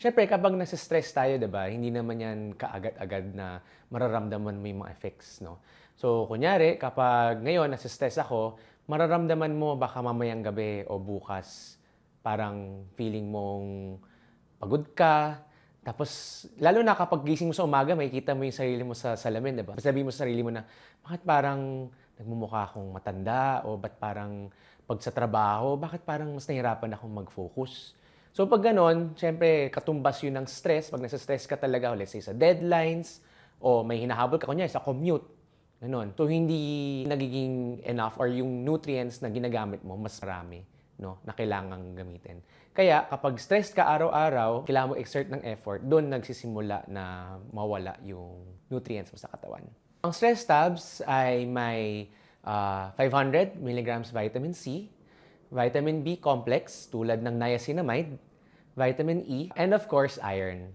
Syempre, kapag nasa-stress tayo, 'di ba, hindi naman 'yan kaagad-agad na mararamdaman mo yung mga effects, no? So, kunyari, kapag ngayon nasa-stress ako, mararamdaman mo baka mamayang gabi o bukas, parang feeling mong pagod ka, tapos lalo na kapag gising mo sa umaga, makikita mo yung sarili mo sa salamin, 'di ba? Sabihin mo sa sarili mo na, bakit parang nagmumukha akong matanda o ba't parang pag sa trabaho, bakit parang mas nahihirapan akong mag-focus? So pag ganon, syempre katumbas yun ng stress. Pag nasa-stress ka talaga, let's say sa deadlines, o may hinahabol ka, kunyari sa commute, ganon. So hindi nagiging enough or yung nutrients na ginagamit mo, mas marami no, na kailangang gamitin. Kaya kapag stressed ka araw-araw, kailangan mo exert ng effort, doon nagsisimula na mawala yung nutrients mo sa katawan. Ang stress tabs ay may ah, 500 milligrams vitamin C, vitamin B complex tulad ng niacinamide, vitamin E, and of course, iron.